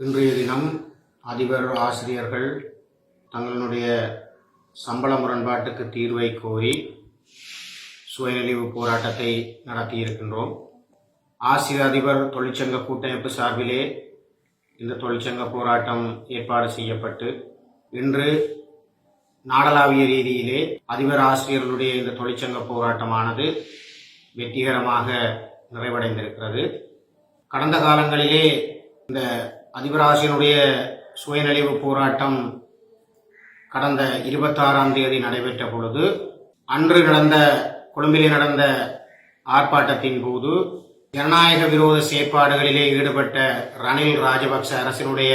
இன்றைய தினம் அதிபர் ஆசிரியர்கள் தங்களுடைய சம்பள முரண்பாட்டுக்கு தீர்வை கோரி சுயநிலைவு போராட்டத்தை நடத்தியிருக்கின்றோம். ஆசிரியர் அதிபர் தொழிற்சங்க கூட்டமைப்பு சார்பிலே இந்த தொழிற்சங்க போராட்டம் ஏற்பாடு செய்யப்பட்டு இன்று நாடளாவிய ரீதியிலே அதிபர் ஆசிரியர்களுடைய இந்த தொழிற்சங்க போராட்டமானது வெற்றிகரமாக நிறைவடைந்திருக்கிறது. கடந்த காலங்களிலே இந்த அதிபராசினுடைய சுயநலிவு போராட்டம் கடந்த இருபத்தாறாம் தேதி நடைபெற்ற பொழுது அன்று நடந்த கொழும்பிலே நடந்த ஆர்ப்பாட்டத்தின் போது ஜனநாயக விரோத செயற்பாடுகளிலே ஈடுபட்ட ரணில் ராஜபக்ச அரசினுடைய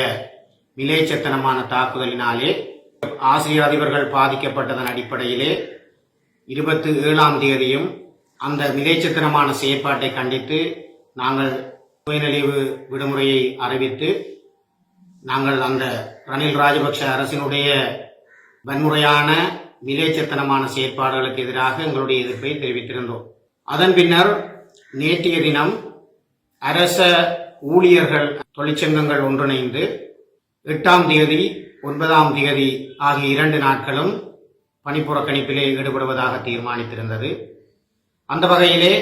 விலைச்சத்தனமான தாக்குதலினாலே ஆசிரியர் அதிபர்கள் பாதிக்கப்பட்டதன் அடிப்படையிலே இருபத்தி ஏழாம் தேதியும் அந்த விலைச்சத்தனமான செயற்பாட்டை கண்டித்து நாங்கள் சுயநலிவு விடுமுறையை அறிவித்து நாங்கள் அந்த ரணில் ராஜபக்ஷ அரசினுடைய வன்முறையான விலைச்சத்தனமான செயற்பாடுகளுக்கு எதிராக எங்களுடைய எதிர்ப்பை தெரிவித்திருந்தோம். அதன் பின்னர் நேற்றைய தினம் அரச ஊழியர்கள் தொழிற்சங்கங்கள் ஒன்றிணைந்து எட்டாம் தேதி ஒன்பதாம் தேதி ஆகிய இரண்டு நாட்களும் பணிப்புறக்கணிப்பிலே ஈடுபடுவதாக தீர்மானித்திருந்தது. அந்த வகையிலே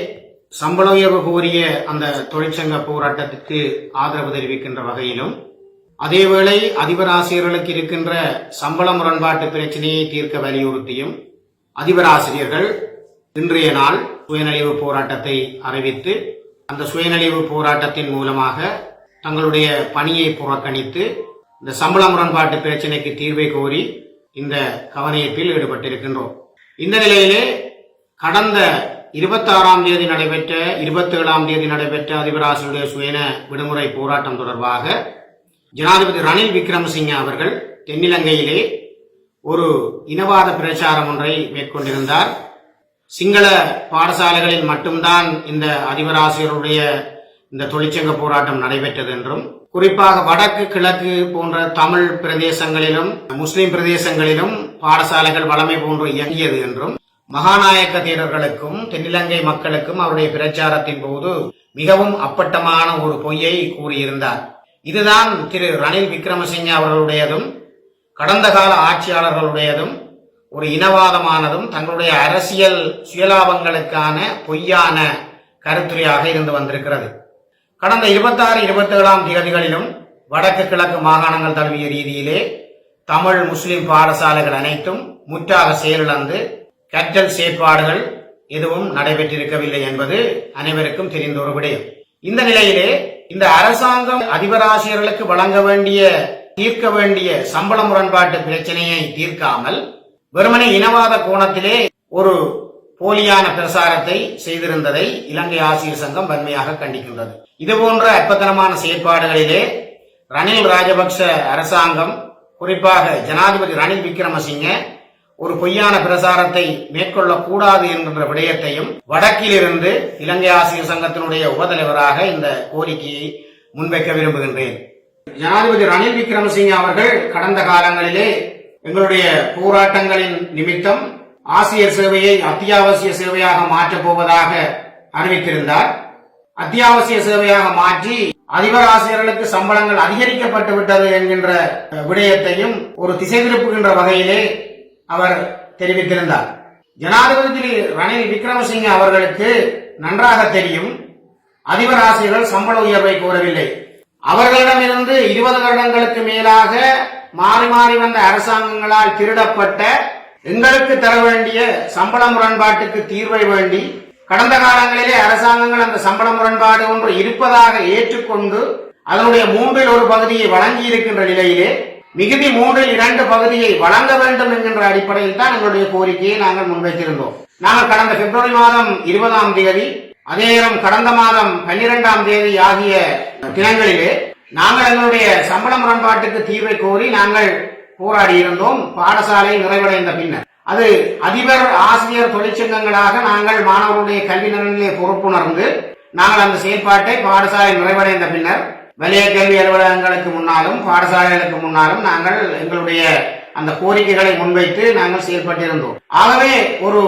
சம்பள உயர்வு கோரிய அந்த தொழிற்சங்க போராட்டத்திற்கு ஆதரவு தெரிவிக்கின்ற வகையிலும் அதேவேளை அதிபர் ஆசிரியர்களுக்கு இருக்கின்ற சம்பள முரண்பாட்டு பிரச்சனையை தீர்க்க வலியுறுத்தியும் அதிபர் ஆசிரியர்கள் இன்றைய நாள் சுயநலிவு போராட்டத்தை அறிவித்து அந்த சுயநலிவு போராட்டத்தின் மூலமாக தங்களுடைய பணியை புறக்கணித்து இந்த சம்பள முரண்பாட்டு பிரச்சனைக்கு தீர்வை கோரி இந்த கவனயீர்ப்பில் ஈடுபட்டிருக்கின்றோம். இந்த நிலையிலே கடந்த இருபத்தாறாம் தேதி நடைபெற்ற இருபத்தேழாம் தேதி நடைபெற்ற அதிபராசிரியருடைய சுயன விடுமுறை போராட்டம் தொடர்பாக ஜனாதிபதி ரணில் விக்ரமசிங்க அவர்கள் தென்னிலங்கையிலே ஒரு இனவாத பிரச்சாரம் ஒன்றை மேற்கொண்டிருந்தார். சிங்கள பாடசாலைகளில் மட்டும்தான் இந்த அதிபராசிரியருடைய இந்த தொழிற்சங்க போராட்டம் நடைபெற்றது என்றும் குறிப்பாக வடக்கு கிழக்கு போன்ற தமிழ் பிரதேசங்களிலும் முஸ்லிம் பிரதேசங்களிலும் பாடசாலைகள் வளமை போன்று இயங்கியது என்றும் மகாநாயக்க தேரர்களுக்கும் தென்னிலங்கை மக்களுக்கும் அவருடைய பிரச்சாரத்தின் போது மிகவும் அப்பட்டமான ஒரு பொய்யை கூறியிருந்தார். இதுதான் திரு ரணில் விக்ரமசிங்க அவர்களுடையதும் கடந்த கால ஆட்சியாளர்களுடையதும் ஒரு இனவாதமானதும் தங்களுடைய அரசியல் சுயலாபங்களுக்கான பொய்யான கருத்துரையாக இருந்து வந்திருக்கிறது. கடந்த இருபத்தாறு இருபத்தேழாம் தேதிகளிலும் வடக்கு கிழக்கு மாகாணங்கள் தழுவிய ரீதியிலே தமிழ் முஸ்லிம் பாடசாலைகள் அனைத்தும் முற்றாக செயலிழந்து கற்றல் செயற்பாடுகள் எதுவும் நடைபெற்றிருக்கவில்லை என்பது அனைவருக்கும் தெரிந்த ஒரு விடயம். இந்த நிலையிலே இந்த அரசாங்கம் அதிபராசிரியர்களுக்கு வழங்க வேண்டிய தீர்க்க வேண்டிய சம்பள முரண்பாட்டு பிரச்சனையை தீர்க்காமல் வெறுமனே இனவாத கோணத்திலே ஒரு போலியான பிரசாரத்தை செய்திருந்ததை இலங்கை ஆசிரியர் சங்கம் வன்மையாக கண்டிக்கின்றது. இதுபோன்ற அற்பத்தனமான செயற்பாடுகளிலே ரணில் ராஜபக்ச அரசாங்கம் குறிப்பாக ஜனாதிபதி ரணில் விக்ரமசிங்க ஒரு பொய்யான பிரசாரத்தை மேற்கொள்ளக்கூடாது என்கின்ற விடயத்தையும் வடக்கிலிருந்து இலங்கை ஆசிரியர் சங்கத்தினுடைய உபதலைவராக இந்த கோரிக்கையை முன்வைக்க விரும்புகின்றேன். ஜனாதிபதி ரணில் விக்ரமசிங்க அவர்கள் கடந்த காலங்களிலே எங்களுடைய போராட்டங்களின் நிமித்தம் ஆசிரியர் சேவையை அத்தியாவசிய சேவையாக மாற்றப் போவதாக அறிவித்திருந்தார். அத்தியாவசிய சேவையாக மாற்றி அதிபர் ஆசிரியர்களுக்கு சம்பளங்கள் அதிகரிக்கப்பட்டு விட்டது என்கின்ற விடயத்தையும் ஒரு திசை திருப்புகின்ற வகையிலே அவர் தெரிவித்திருந்தார். ஜனாதிபதி திரு ரணில் விக்ரமசிங்க அவர்களுக்கு நன்றாக தெரியும். அதிபர் ஆசிரியர்கள் சம்பள உயர்வை கோரவில்லை. அவர்களிடமிருந்து இருபது வருடங்களுக்கு மேலாக மாறி மாறி வந்த அரசாங்கங்களால் திருடப்பட்ட எங்களுக்கு தர வேண்டிய சம்பள முரண்பாட்டுக்கு தீர்வை வேண்டி கடந்த காலங்களிலே அரசாங்கங்கள் அந்த சம்பள முரண்பாடு ஒன்று இருப்பதாக ஏற்றுக்கொண்டு அதனுடைய மூன்றில் ஒரு பகுதியை வழங்கி இருக்கின்ற நிலையிலே மிகுதி மூன்றில் இரண்டு பகுதியை வழங்க வேண்டும் என்கின்ற அடிப்படையில் தான் எங்களுடைய கோரிக்கையை நாங்கள் முன்வைத்திருந்தோம். நாங்கள் கடந்த பிப்ரவரி மாதம் இருபதாம் தேதி அதே நேரம் கடந்த மாதம் பன்னிரெண்டாம் தேதி ஆகிய தினங்களிலே நாங்கள் எங்களுடைய சம்பள முரண்பாட்டுக்கு தீர்வை கோரி நாங்கள் போராடி இருந்தோம் பாடசாலை நிறைவடைந்த பின்னர். அது அதிபர் ஆசிரியர் தொழிற்சங்கங்களாக நாங்கள் மாணவர்களுடைய கல்வி நலனிலே பொறுப்புணர்ந்து நாங்கள் அந்த செயற்பாட்டை பாடசாலை நிறைவடைந்த பின்னர் வலய கல்வி அலுவலகங்களுக்கு முன்னாலும் பாடசாலைகளுக்கு முன்னாலும் நாங்கள் எங்களுடைய அந்த கோரிக்கைகளை முன்வைத்து நாங்கள் செயல்பட்டிருந்தோம். ஆகவே ஒரு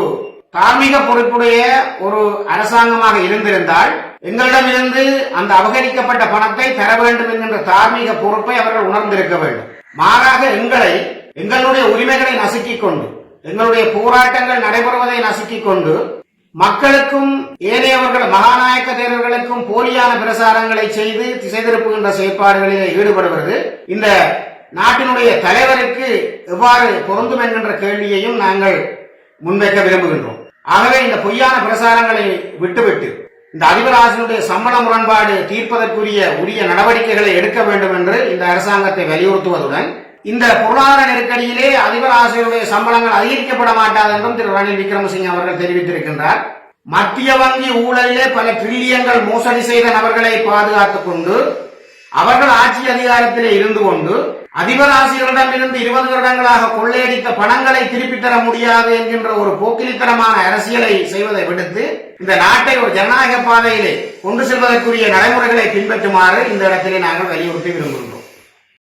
தார்மீக பொறுப்புடைய ஒரு அரசாங்கமாக இருந்திருந்தால் எங்களிடமிருந்து அந்த அபகரிக்கப்பட்ட பணத்தை தர வேண்டும் என்கின்ற தார்மீக பொறுப்பை அவர்கள் உணர்ந்திருக்க வேண்டும். மாறாக எங்களை எங்களுடைய உரிமைகளை நசுக்கிக் கொண்டு எங்களுடைய போராட்டங்கள் நடைபெறுவதை நசுக்கிக் கொண்டு மக்களுக்கும் ஏனையவர்கள் மகாநாயக்க தேர்வுகளுக்கும் போலியான பிரசாரங்களை செய்து திசை திருப்புகின்ற செயற்பாடுகளிலே ஈடுபடுவது இந்த நாட்டினுடைய தலைவருக்கு எவ்வாறு பொருந்தும் என்கின்ற கேள்வியையும் நாங்கள் முன்வைக்க விரும்புகின்றோம். ஆகவே இந்த பொய்யான பிரசாரங்களை விட்டுவிட்டு இந்த அதிபர் சம்பள முரண்பாடு தீர்ப்பதற்குரிய உரிய நடவடிக்கைகளை எடுக்க வேண்டும் என்று இந்த அரசாங்கத்தை வலியுறுத்துவதுடன் இந்த பொருளாதார நெருக்கடியிலே அதிபர் ஆசிரியருடைய சம்பளங்கள் அதிகரிக்கப்பட மாட்டாது என்றும் திரு ரணில் விக்ரமசிங்க அவர்கள் தெரிவித்திருக்கின்றார். மத்திய வங்கி ஊழலிலே பல டிரில்லியன்கள் மோசடி செய்த நபர்களை பாதுகாத்துக் கொண்டு அவர்கள் ஆட்சி அதிகாரத்திலே இருந்து கொண்டு அதிபர் ஆசிரியரிடமிருந்து இருபது வருடங்களாக கொள்ளையடித்த பணங்களை திருப்பித் தர முடியாது என்கின்ற ஒரு போக்கிலித்தனமான அரசியலை செய்வதை விடுத்து இந்த நாட்டை ஒரு ஜனநாயக பாதையிலே கொண்டு செல்வதற்குரிய நடைமுறைகளை பின்பற்றுமாறு இந்த இடத்திலே நாங்கள் வலியுறுத்தி விரும்புகின்றோம்.